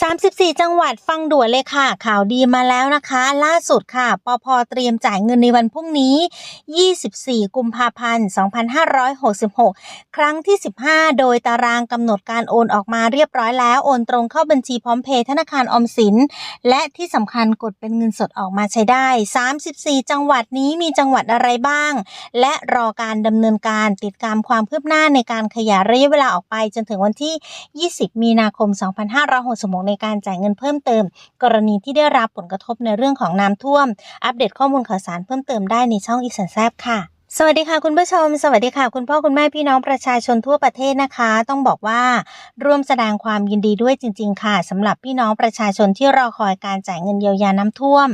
34 จังหวัดฟังด่วนเลยค่ะ ข่าวดีมาแล้วนะคะ ล่าสุดค่ะปพเตรียมจ่ายเงินในวันพรุ่งนี้ 24 กุมภาพันธ์ 2566 ครั้งที่ 15 โดยตารางกำหนดการโอนออกมาเรียบร้อยแล้ว โอนตรงเข้าบัญชีพร้อมเพย์ธนาคารออมสิน และที่สำคัญกดเป็นเงินสดออกมาใช้ได้ 34 จังหวัดนี้มีจังหวัดอะไรบ้าง และรอการดำเนินการติดตามความคืบหน้าในการขยายระยะเวลาออกไป จนถึงวันที่ 20 มีนาคม 2566ในการจ่ายเงินเพิ่มเติม กรณีที่ได้รับผลกระทบในเรื่องของน้ำท่วม อัปเดตข้อมูลข่าวสารเพิ่มเติมได้ในช่องอีสันแซบค่ะ สวัสดีค่ะคุณผู้ชม สวัสดีค่ะ คุณพ่อคุณแม่พี่น้องประชาชนทั่วประเทศนะคะ ต้องบอกว่าร่วมแสดงความยินดีด้วยจริง ๆ ค่ะสำหรับพี่น้องประชาชนที่รอคอยการจ่ายเงินเยียวยาน้ำท่วม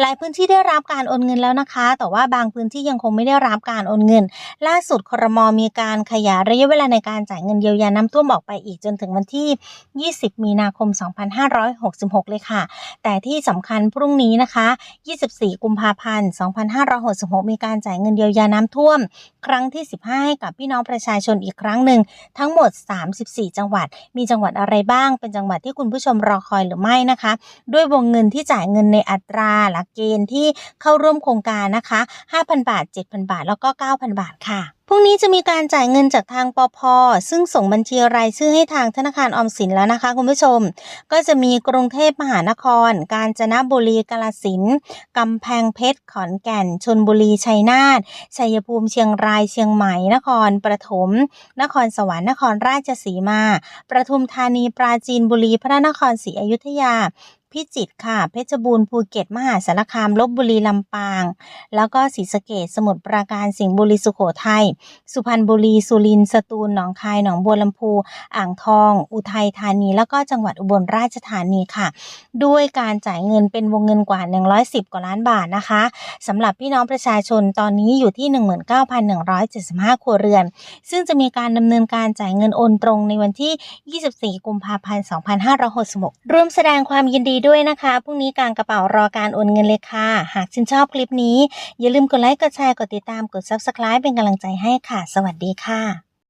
หลายพื้นที่ได้รับการโอนเงินแล้วนะคะ แต่ว่าบางพื้นที่ยังคงไม่ได้รับการโอนเงิน ล่าสุดครมมีการขยายระยะเวลาในการจ่ายเงินเยียวยาน้ำท่วมออกไปอีกจนถึงวันที่ 20 มีนาคม 2566 เลยค่ะ แต่ที่สำคัญพรุ่งนี้นะคะ 24 กุมภาพันธ์ 2566 มีการจ่ายเงินเยียวยาน้ำท่วม ครั้งที่ 15 ให้กับพี่น้องประชาชนอีกครั้งหนึ่ง ทั้งหมด 34 จังหวัด มีจังหวัดอะไรบ้าง เป็นจังหวัดที่คุณผู้ชมรอคอยหรือไม่นะคะ ด้วยวงเงินที่จ่ายเงินในอัตราหลักเกณฑ์ที่เข้าร่วมโครงการนะคะ 5,000 บาท 7,000 บาท แล้วก็ 9,000 บาทค่ะ พรุ่งนี้จะมีการจ่ายเงินจากทางปอพซึ่งส่งบัญชีรายชื่อให้ทางธนาคารออมสินแล้วนะคะคุณผู้ชม ก็จะมีกรุงเทพมหานคร กาญจนบุรีกาฬสินกำแพงเพชรขอนแก่นชนบุรีชัยนาทชัยภูมิเชียงรายเชียงใหม่นครปฐมนครสวรรค์นครราชสีมา ประทุมธานีปราจีนบุรีพระนครศรีอยุธยา พิจิตรค่ะ เพชรบูรณ์ภูเก็ตมหาสารคามลบบุรีลำปาง แล้วก็ศรีสะเกษสมุทรปราการสิงห์บุรีสุโขทัยสุพรรณบุรีสุรินทร์สตูลหนองคายหนองบัวลำพู อ่างทอง อุทัยธานี แล้วก็จังหวัดอุบลราชธานีค่ะ ด้วยการจ่ายเงินเป็นวงเงินกว่า 110 กว่าล้านบาทนะคะสำหรับพี่น้องประชาชนตอนนี้อยู่ที่ 19,175 ครัวเรือน ซึ่งจะมีการดำเนินการจ่ายเงินโอนตรงในวันที่ 24 กุมภาพันธ์ 2566 ร่วมแสดงความยินดีด้วยนะคะ พรุ่งนี้กลางกระเป๋ารอการโอนเงินเลยค่ะ หากชื่นชอบคลิปนี้ อย่าลืมกดไลค์ กดแชร์ กดติดตาม กด Subscribe เป็นกำลังใจให้ค่ะ สวัสดีค่ะ